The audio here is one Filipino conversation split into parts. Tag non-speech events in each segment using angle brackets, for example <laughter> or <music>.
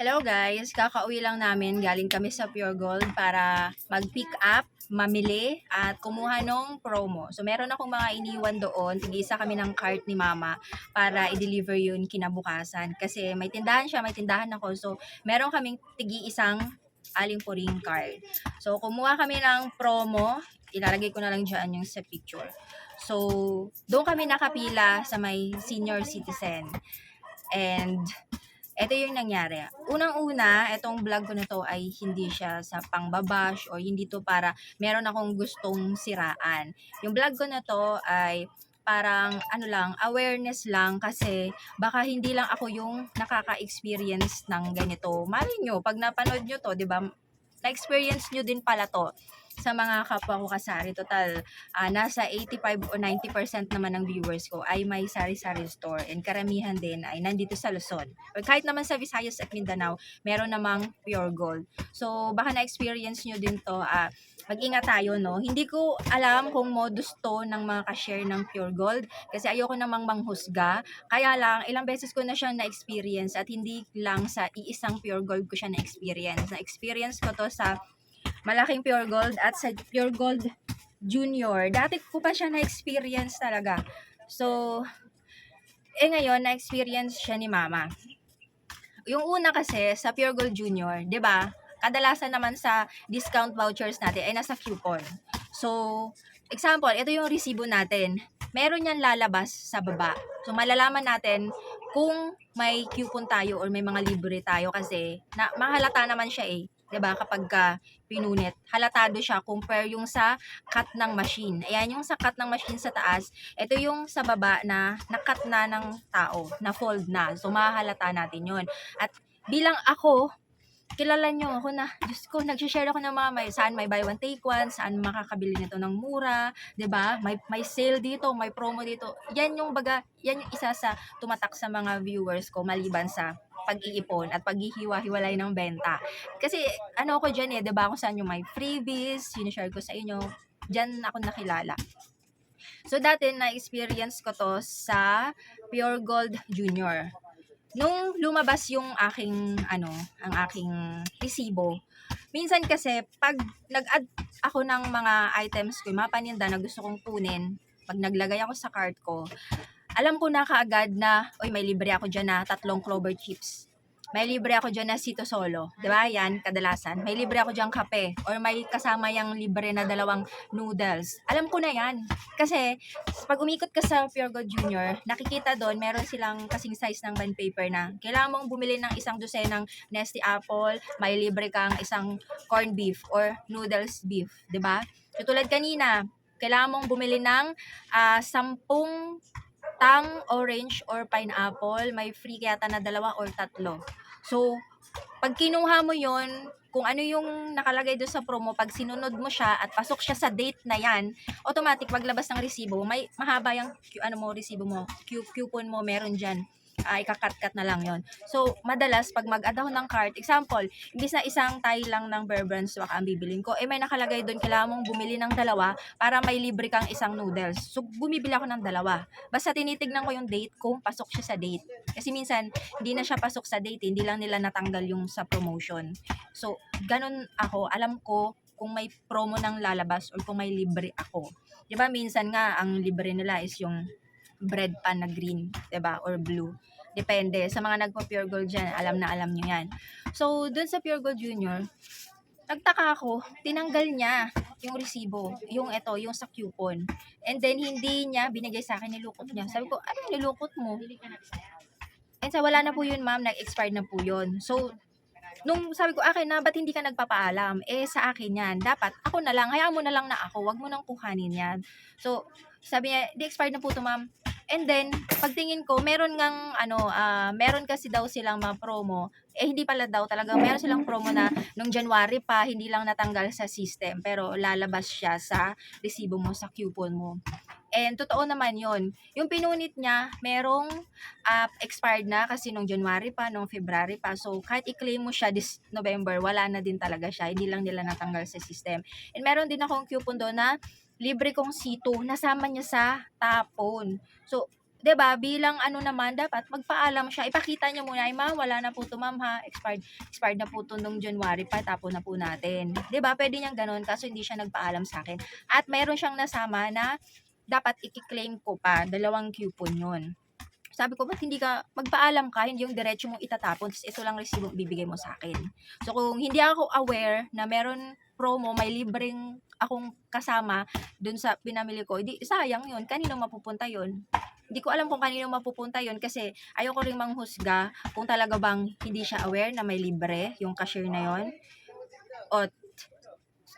Hello guys, kakauwi lang namin. Galing kami sa Pure Gold para mag-pick up, mamili, at kumuha ng promo. So meron akong mga iniwan doon. Tig-isa kami ng cart ni mama para i-deliver yun kinabukasan. Kasi may tindahan siya, may tindahan ako. So meron kaming tigi-isang aling puring card. So kumuha kami ng promo. Ilalagay ko na lang dyan yung sa picture. So doon kami nakapila sa may senior citizen. And ito yung nangyari. Unang-una, itong vlog ko na to ay hindi siya sa pangbabash o hindi to para meron akong gustong siraan. Yung vlog ko na to ay parang ano lang, awareness lang kasi baka hindi lang ako yung nakaka-experience ng ganito. Mali nyo, pag napanood nyo to, di ba, na-experience nyo din pala to sa mga kapwa ko kasari. Total, ah, nasa 85 o 90% naman ng viewers ko ay may sari-sari store and karamihan din ay nandito sa Luzon. Or kahit naman sa Visayas at Mindanao, meron namang pure gold. So, baka na-experience nyo din to. ah, mag-ingat tayo, no? Hindi ko alam kung modus to ng mga ka-share ng pure gold kasi ayoko namang manghusga. Kaya lang, ilang beses ko na siya na-experience at hindi lang sa iisang pure gold ko siya na-experience. Na-experience ko to sa malaking pure gold at sa pure gold junior. Dati ko pa siya na-experience talaga. So, eh ngayon, na-experience siya ni mama. Yung una kasi, sa Pure Gold Junior, 'di ba? Kadalasan naman sa discount vouchers natin ay nasa coupon. So, example, ito yung resibo natin. Meron yan lalabas sa baba. So, malalaman natin kung may coupon tayo or may mga libre tayo kasi na, mahalata naman siya eh. 'Di ba kapag ka pinunit, halatado siya compare yung sa cut ng machine. Ayan yung sa cut ng machine sa taas, ito yung sa baba na nakat na ng tao, na fold na. So mahahalata natin yun. At bilang ako, kilala nyo ako na, Diyos ko, nag-share ako ng mga may, saan may buy one take one, saan makakabili nito ng mura, ba May, may sale dito, may promo dito. Yan yung baga, yan yung isa sa tumatak sa mga viewers ko maliban sa pag-iipon at paghihiwa-hiwalay ng benta. Kasi ano ako dyan eh, 'di ba kung saan yung may freebies, sinishare ko sa inyo, dyan ako nakilala. So dati na-experience ko to sa Pure Gold Junior. Nung lumabas yung aking ano, ang aking resibo, minsan kasi pag nag-add ako ng mga items ko, yung mga paninda na gusto kong kunin, pag naglagay ako sa cart ko, alam ko na kaagad na, oy may libre ako dyan na tatlong clover chips. May libre ako dyan na sito solo. Ba? Yan, kadalasan. May libre ako dyan kape. Or may kasama yung libre na dalawang noodles. Alam ko na yan. Kasi, pag umikot ka sa Pure Gold Junior, nakikita doon, meron silang kasing size ng bond paper na kailangan mong bumili ng isang dosenang Nesty Apple, may libre kang isang corned beef or noodles beef. Ba? So, tulad kanina, kailangan mong bumili ng ah, sampung tang, orange, or pineapple. May free yata na dalawa or tatlo. So, pag kinuha mo yon kung ano yung nakalagay doon sa promo, pag sinunod mo siya at pasok siya sa date na yan, automatic paglabas ng resibo, may mahaba yung ano mo, resibo mo, coupon mo, meron dyan. Ay ikakat-cut na lang yon So, madalas, pag mag-add ako ng cart, example, imbis na isang tie lang ng Bear Brand swak ang bibilin ko, eh may nakalagay doon, kailangan mong bumili ng dalawa para may libre kang isang noodles. So, bumibili ako ng dalawa. Basta tinitignan ko yung date kung pasok siya sa date. Kasi minsan, hindi na siya pasok sa date, hindi lang nila natanggal yung sa promotion. So, ganun ako, alam ko kung may promo ng lalabas or kung may libre ako. 'Di ba minsan nga ang libre nila is yung bread pan na green, 'di ba? Or blue. Depende. Sa mga nagpa-pure gold dyan, alam na alam nyo yan. So, dun sa pure gold junior, nagtaka ako, tinanggal niya yung resibo, yung ito, yung sa coupon. And then, hindi niya binigay sa akin, nilukot niya. Sabi ko, ano nilukot mo? And sa wala na po yun, ma'am, nag-expired na po yun. So, nung sabi ko, akin na, ba't hindi ka nagpapaalam? Eh, sa akin yan. Dapat, ako na lang, hayaan mo na lang na ako, wag mo nang kuhanin yan. So, sabi niya, di expired na po to, ma'am. And then, pagtingin ko, meron ngang, ano, ah, meron kasi daw silang mga promo. Eh, hindi pala daw talaga. Meron silang promo na nung January pa, hindi lang natanggal sa system. Pero lalabas siya sa resibo mo, sa coupon mo. And totoo naman yon Yung pinunit niya, merong ah, expired na kasi nung January pa, nung February pa. So, kahit i-claim mo siya this November, wala na din talaga siya. Hindi lang nila natanggal sa system. And meron din akong coupon doon na libre kong C2, nasama niya sa tapon. So, 'di ba bilang ano naman, dapat magpaalam siya. Ipakita niyo muna, "Ay ma'am, wala na po 'to ma'am ha, expired expired na po 'to nung January pa, tapon na po natin." 'Di ba puwede niyang gano'n, kaso hindi siya nagpaalam sa'kin. At meron siyang nasama na dapat iki-claim ko pa, dalawang coupon 'yun. Sabi ko, "Ba't hindi ka magpaalam ka, hindi yung diretso mong itatapon, ta's ito lang resibo ibibigay mo sa'kin." So kung hindi ako aware na meron promo, may libreng akong kasama dun sa pinamili ko, di sayang 'yun, kanino mapupunta 'yun? Hindi ko alam kung kanino mapupunta 'yun kasi ayoko ring manghusga kung talaga bang hindi siya aware na may libre yung cashier na 'yun o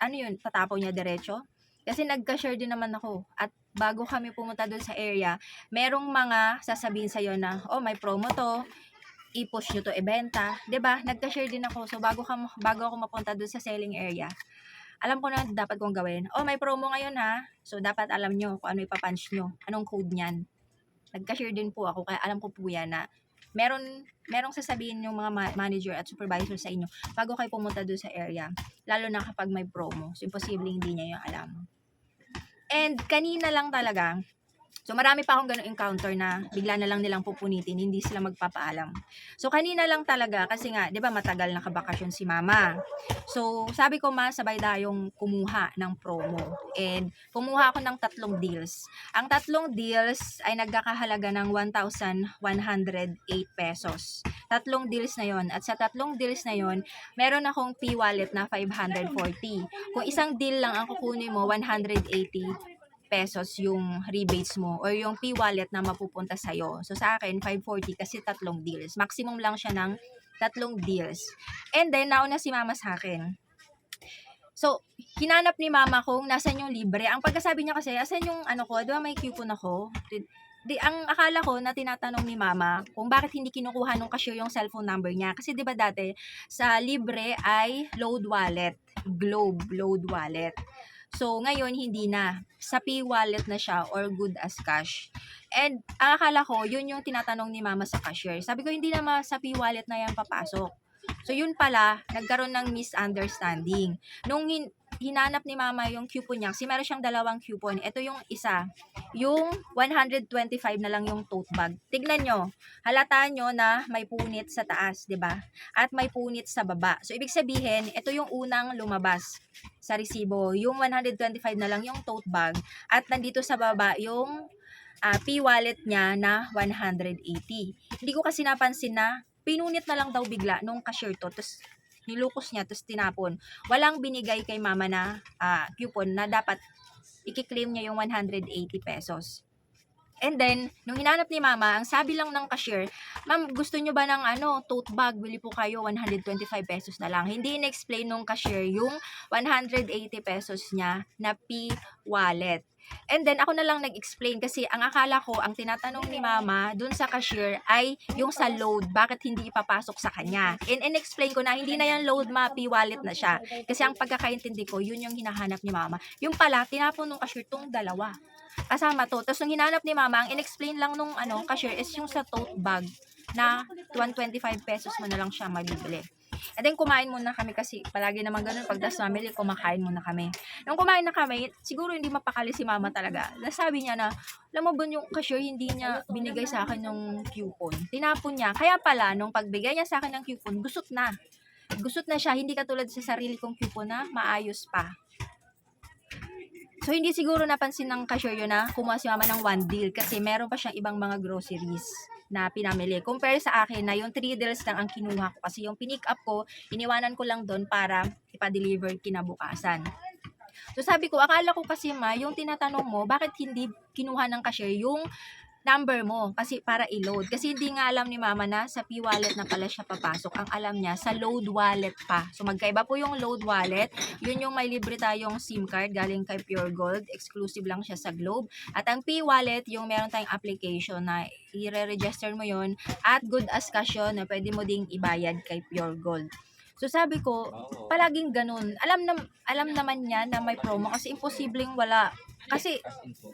ano 'yun, tatapon niya diretso? Kasi nag-cashier din naman ako. At bago kami pumunta dun sa area, merong mga sasabihin sa'yo na, "Oh, may promo 'to, i-push niyo 'to ibenta." ba, nag-cashier din ako, so bago ka bago ako mapunta dun sa selling area, alam ko na dapat kong gawin, "Oh, may promo ngayon ha." So dapat alam niyo kung ano ipa-punch niyo, anong code niyan. Nag-cashier din po ako. Kaya alam ko po 'yan na meron merong sasabihin yung mga ma- manager at supervisor sa inyo bago kayo pumunta dun sa area, lalo na kapag may promo. So imposibleng hindi niya 'yung alam. And kanina lang talaga, so marami pa akong ganung encounter na bigla na lang nilang pupunitin, hindi sila magpapaalam. So kanina lang talaga kasi nga 'di ba matagal nakabakasyon si mama. So sabi ko ma sabay tayong kumuha ng promo and kumuha ako ng tatlong deals. Ang tatlong deals ay nagkakahalaga ng 1,108 pesos. Tatlong deals na yon at sa tatlong deals na yon meron akong P-wallet na 540. Kung isang deal lang ang kukunin mo, 180 pesos yung rebates mo or yung P-wallet na mapupunta sa'yo. So sa akin, 540 kasi tatlong deals. Maximum lang siya ng tatlong deals. And then, nauna si mama sa akin. So, hinanap ni mama kung nasan yung libre. Ang pagkasabi niya kasi, asan yung ano ko, di ba may coupon ako? Di, ang akala ko na tinatanong ni mama kung bakit hindi kinukuha nung cashier yung cellphone number niya. Kasi di ba dati, sa libre ay load wallet. Globe load wallet. So, ngayon, hindi na. Sa P-wallet na siya or good as cash. And, ang akala ko, yun yung tinatanong ni mama sa cashier. Sabi ko, hindi na sa P-wallet na yan papasok. So, yun pala, nagkaroon ng misunderstanding. Nung hinanap ni mama yung coupon niya, kasi meron siyang dalawang coupon. Ito yung isa. Yung 125 na lang yung tote bag. Tignan nyo. Halata nyo na may punit sa taas, ba? At may punit sa baba. So, ibig sabihin, ito yung unang lumabas sa resibo. Yung 125 na lang yung tote bag. At nandito sa baba yung ah, P-wallet niya na 180. Hindi ko kasi napansin na pinunit na lang daw bigla nung cashier to. Tapos nilukos niya, tapos tinapon. Walang binigay kay mama na ah, coupon na dapat i-claim niya yung 180 pesos. And then, nung hinanap ni mama, ang sabi lang ng cashier, ma'am, gusto nyo ba ng ano, tote bag? Bili po kayo, 125 pesos na lang. Hindi in-explain nung cashier yung 180 pesos niya na P-wallet. And then, ako na lang nag-explain kasi ang akala ko, ang tinatanong ni mama dun sa cashier ay yung sa load, bakit hindi ipapasok sa kanya. And in-explain ko na hindi na yung load ma, P-wallet na siya. Kasi ang pagkakaintindi ko, yun yung hinahanap ni mama. Yung pala, tinapon nung cashier tong dalawa. Kasama to. Tapos nung hinanap ni mama, ang in-explain lang nung ano, cashier is yung sa tote bag na 125 pesos mo na lang siya mabibili. And then kumain muna kami kasi palagi naman ganun pag das family, kumakain muna kami. Nung kumain na kami, siguro hindi mapakali si mama talaga. Nasabi niya na, alam mo ba yung cashier hindi niya binigay sa akin yung coupon. Tinapon niya. Kaya pala, nung pagbigay niya sa akin ng coupon, gusot na. Gusot na siya, hindi katulad sa sarili kong coupon na maayos pa. So, hindi siguro napansin ng cashier yun na kumuha si mama ng one deal kasi meron pa siyang ibang mga groceries na pinamili. Compare sa akin na yung 3 deals lang ang kinuha ko kasi yung pinick up ko, iniwanan ko lang doon para ipa-deliver kinabukasan. So sabi ko, akala ko kasi ma, yung tinatanong mo, bakit hindi kinuha ng cashier yung number mo kasi para i-load. Kasi hindi nga alam ni mama na sa P-wallet na pala siya papasok. Ang alam niya, sa load wallet pa. So magkaiba po yung load wallet. Yun yung may libre tayong SIM card galing kay Pure Gold. Exclusive lang siya sa Globe. At ang P-wallet, yung meron tayong application na i-register mo yun. At good as cash yun na pwede mo ding ibayad kay Pure Gold. So sabi ko, palaging ganun. Alam na, alam naman niya na may promo kasi imposibleng wala. Kasi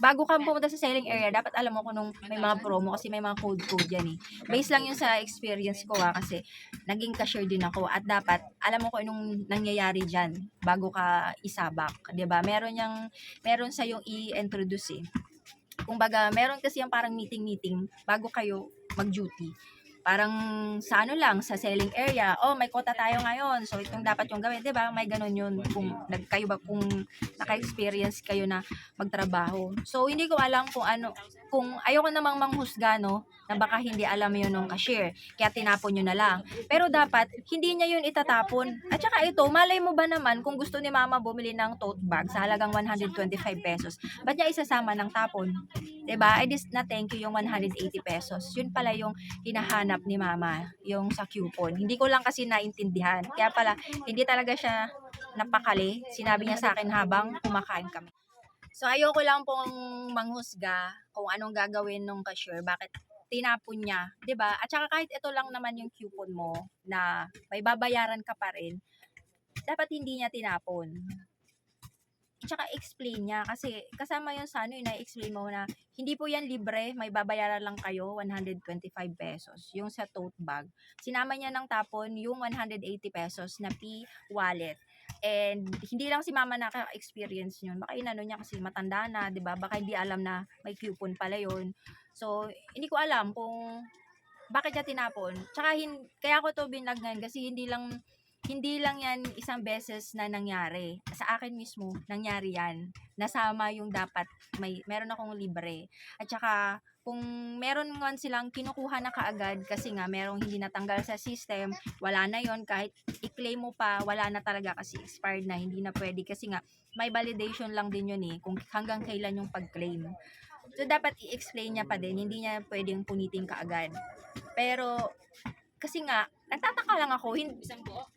bago ka pumunta sa selling area, dapat alam mo kung nung may mga promo kasi may mga code-code yan eh. Base lang yun sa experience ko ha, kasi naging cashier din ako at dapat alam mo kung anong nangyayari dyan bago ka isabak. 'di ba Meron yung, meron sa yung i-introduce eh. Kumbaga, meron kasi yung parang meeting-meeting bago kayo mag-duty. Parang sa ano lang, sa selling area, oh, may quota tayo ngayon, so itong dapat yung gawin, 'di ba? May ganun yun kung nag kayo ba kung naka-experience kayo na magtrabaho. So hindi ko alam kung ano, kung ayoko namang manghusga no, na baka hindi alam yun ng cashier, kaya tinapon nyo na lang. Pero dapat, hindi niya yun itatapon. At saka ito, malay mo ba naman kung gusto ni mama bumili ng tote bag sa halagang 125 pesos, ba't niya isasama ng tapon? ba? I just na thank you yung 180 pesos. Yun pala yung hinahanap ni mama, yung sa coupon. Hindi ko lang kasi naintindihan. Kaya pala, hindi talaga siya napakali. Sinabi niya sa akin habang kumakain kami. So, ayoko lang pong manghusga kung anong gagawin ng cashier. Bakit tinapon niya, 'di ba? At saka kahit ito lang naman yung coupon mo na may babayaran ka pa rin, dapat hindi niya tinapon. Tsaka explain niya kasi kasama yun sa ano yun, na-explain mo na hindi po yan libre, may babayaran lang kayo 125 pesos. Yung sa tote bag. Sinama niya ng tapon yung 180 pesos na P-wallet. And hindi lang si mama naka-experience yun. Baka inano niya kasi matanda na, 'di ba? Baka hindi alam na may coupon pala yun. So, hindi ko alam kung bakit niya tinapon. Tsaka hin- kaya ko to binag kasi hindi lang hindi lang yan isang beses na nangyari. Sa akin mismo, nangyari yan. Nasama yung dapat may meron akong libre. At saka kung meron nga silang kinukuha na kaagad kasi nga merong hindi natanggal sa system, wala na yon kahit i-claim mo pa, wala na talaga kasi expired na, hindi na pwede kasi nga may validation lang din yun eh kung hanggang kailan yung pag-claim. So, dapat i-explain niya pa din, hindi niya pwedeng punitin kaagad. Pero, kasi nga, nagtataka lang ako, hin-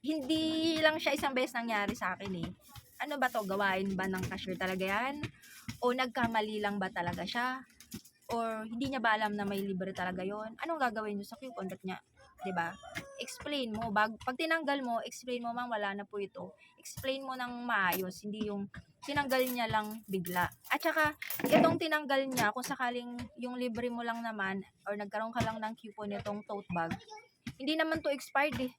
hindi lang siya isang beses nangyari sa akin eh. Ano ba to gawain ba ng cashier talaga yan? O nagkamali lang ba talaga siya? Or hindi niya ba alam na may libre talaga yon? Anong gagawin niyo sa coupon ba't niya? 'Di ba? Explain mo. Bag, pag tinanggal mo, explain mo mang wala na po ito. Explain mo ng maayos, hindi yung tinanggal niya lang bigla. At saka, itong tinanggal niya, kung sakaling yung libre mo lang naman, or nagkaroon ka lang ng coupon nitong tote bag, hindi naman to expired eh.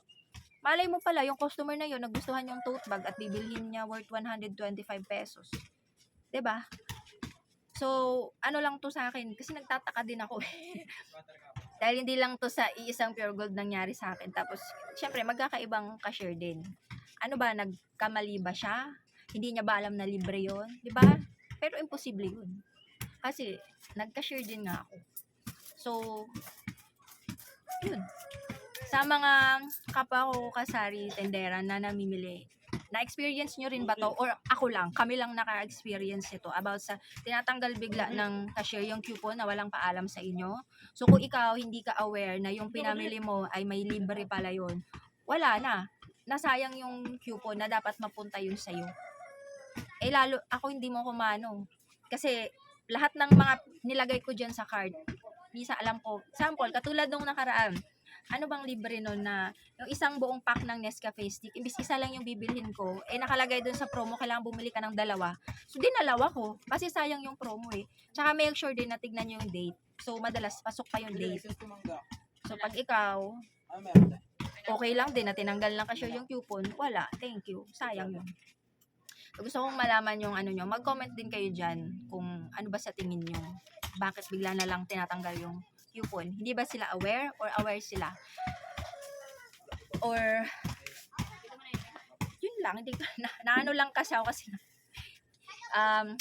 Malay mo pala, yung customer na yun, nagustuhan yung tote bag at bibilhin niya worth 125 pesos. ba? So, ano lang to sa akin, kasi nagtataka din ako eh. <laughs> Dahil hindi lang to sa iisang pure gold nangyari sa akin. Tapos, syempre, magkakaibang cashier din. Ano ba, nagkamali ba siya? Hindi niya ba alam na libre yon Di ba? Pero imposible yun. Kasi, nag-cashier din nga ako. So, yun. Sa mga kapwa ko kasari, tendera na namimili, na-experience nyo rin ba to? Or ako lang, kami lang naka-experience ito about sa tinatanggal bigla ng cashier yung coupon na walang paalam sa inyo. So kung ikaw hindi ka aware na yung pinamili mo ay may libre pala yun, wala na. Nasayang yung coupon na dapat mapunta yun sa'yo. Eh lalo, ako hindi mo kumano. Kasi lahat ng mga nilagay ko dyan sa card, Misa alam ko, sample, katulad nung nakaraan, ano bang libre nun na yung isang buong pack ng Nescafe stick, imbis isa lang yung bibilhin ko, eh nakalagay dun sa promo, kailangan bumili ka ng dalawa. So, dinalawa ko, kasi sayang yung promo eh. Tsaka make sure din na tignan yung date. So, madalas, pasok pa yung date. So, pag ikaw, okay lang din na tinanggal lang kasi yung coupon, wala, thank you, sayang yun. So, gusto kong malaman yung ano nyo, mag-comment din kayo dyan kung ano ba sa tingin nyo. Bakit bigla na lang tinatanggal yung coupon? Hindi ba sila aware or aware sila? Or, yun lang, hindi na, naano lang kasi ako kasi, um,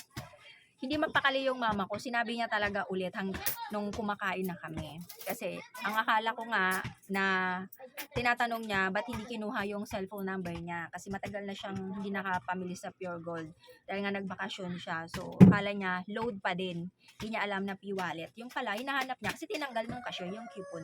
hindi mapakali yung mama ko. Sinabi niya talaga ulit hang, nung kumakain na kami. Kasi, ang akala ko nga na tinatanong niya, ba't hindi kinuha yung cellphone number niya? Kasi matagal na siyang hindi nakapamili sa Pure Gold. Dahil nga nagbakasyon siya. So, akala niya, load pa din. Hindi niya alam na P-wallet. Yung pala, hinahanap niya kasi tinanggal nung cashier yung coupon.